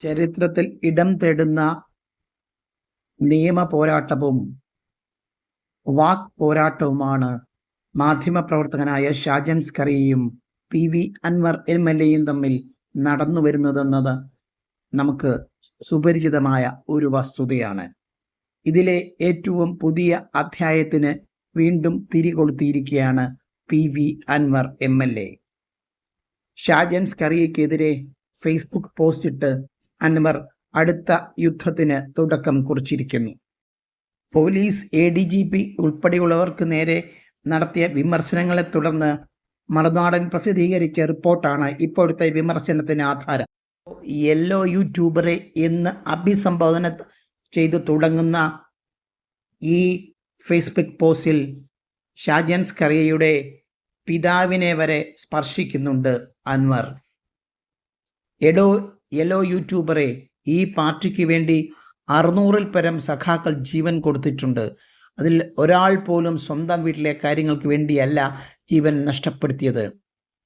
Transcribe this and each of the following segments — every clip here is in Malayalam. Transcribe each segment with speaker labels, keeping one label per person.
Speaker 1: ചരിത്രത്തിൽ ഇടം തേടുന്ന നിയമ പോരാട്ടവും വാക് പോരാട്ടവുമാണ് മാധ്യമപ്രവർത്തകനായ ഷാജംസ് കറിയയും P V Anvar M L എയും തമ്മിൽ നടന്നു വരുന്നതെന്നത് നമുക്ക് സുപരിചിതമായ ഒരു വസ്തുതയാണ്. ഇതിലെ ഏറ്റവും പുതിയ അധ്യായത്തിന് വീണ്ടും തിരികൊളുത്തിയിരിക്കുകയാണ് P V Anvar M L A. Shajan സ്കറിയയ്ക്കെതിരെ Facebook post പോസ്റ്റിട്ട് അൻവർ അടുത്ത യുദ്ധത്തിന് തുടക്കം കുറിച്ചിരിക്കുന്നു. Police A D G P ഉൾപ്പെടെയുള്ളവർക്ക് നേരെ നടത്തിയ വിമർശനങ്ങളെ തുടർന്ന് മറുനാടൻ പ്രസിദ്ധീകരിച്ച റിപ്പോർട്ടാണ് ഇപ്പോഴത്തെ വിമർശനത്തിന് ആധാരം. യെല്ലോ യൂട്യൂബറെ എന്ന് അഭിസംബോധന ചെയ്തു തുടങ്ങുന്ന ഈ ഫേസ്ബുക്ക് പോസ്റ്റിൽ ഷാജൻസ് കറിയയുടെ പിതാവിനെ വരെ സ്പർശിക്കുന്നുണ്ട് അൻവർ. എഡോ യെല്ലോ യൂട്യൂബറെ ഈ പാർട്ടിക്ക് വേണ്ടി അറുന്നൂറിൽ പരം സഖാക്കൾ ജീവൻ കൊടുത്തിട്ടുണ്ട്. അതിൽ ഒരാൾ പോലും സ്വന്തം വീട്ടിലെ കാര്യങ്ങൾക്ക് വേണ്ടിയല്ല ജീവൻ നഷ്ടപ്പെടുത്തിയത്.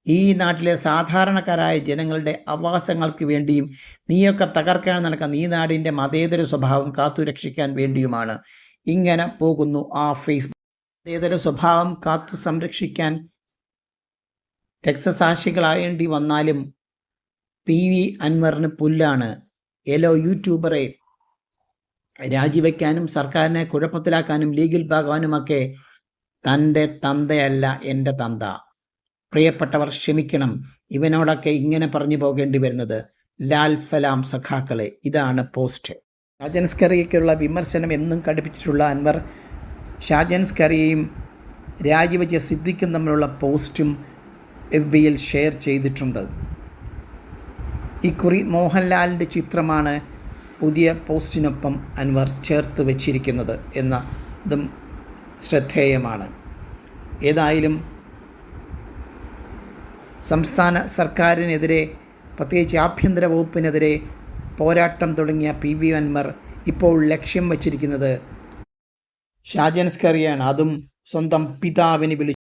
Speaker 1: ഈ നാട്ടിലെ സാധാരണക്കാരായ ജനങ്ങളുടെ അവകാശങ്ങൾക്ക് വേണ്ടിയും നീയൊക്കെ തകർക്കാൻ നടക്കുന്ന ഈ നാടിന്റെ മതേതര സ്വഭാവം കാത്തുരക്ഷിക്കാൻ വേണ്ടിയുമാണ്. ഇങ്ങനെ പോകുന്നു ആ ഫേസ്ബുക്ക്. മതേതര സ്വഭാവം കാത്തു സംരക്ഷിക്കാൻ രക്തസാക്ഷികളായേണ്ടി വന്നാലും പി വി അൻവറിന് പുല്ലാണ്. എലോ യൂട്യൂബറെ രാജിവെക്കാനും സർക്കാരിനെ കുഴപ്പത്തിലാക്കാനും ലീഗിൽ ഭാഗവാനുമൊക്കെ തന്റെ തന്തയല്ല എന്റെ തന്ത. പ്രിയപ്പെട്ടവർ ക്ഷമിക്കണം. ഇവനോടൊക്കെ ഇങ്ങനെ പറഞ്ഞു പോകേണ്ടി വരുന്നത്. ലാൽ സലാം സഖാക്കളെ ഇതാണ് പോസ്റ്റ്. ഷാജൻ സ്കറിയയ്ക്കുള്ള വിമർശനം എന്നും കടുപ്പിച്ചിട്ടുള്ള അൻവർ ഷാജൻ സ്കറിയയും രാജിവെച്ച സിദ്ദിഖും തമ്മിലുള്ള പോസ്റ്റും എഫ് ബിയിൽ ഷെയർ ചെയ്തിട്ടുണ്ട്. ഇക്കുറി മോഹൻലാലിന്റെ ചിത്രമാണ് പുതിയ പോസ്റ്റിനൊപ്പം അൻവർ ചേർത്ത് വച്ചിരിക്കുന്നത് എന്ന ഇതും ശ്രദ്ധേയമാണ്. ഏതായാലും സംസ്ഥാന സർക്കാരിനെതിരെ പ്രത്യേകിച്ച് ആഭ്യന്തര വകുപ്പിനെതിരെ പോരാട്ടം തുടങ്ങിയ പി വി അൻവർ ഇപ്പോൾ ലക്ഷ്യം വച്ചിരിക്കുന്നത് ഷാജൻസ്കറിയാണ് അതും സ്വന്തം പിതാവിന് വിളി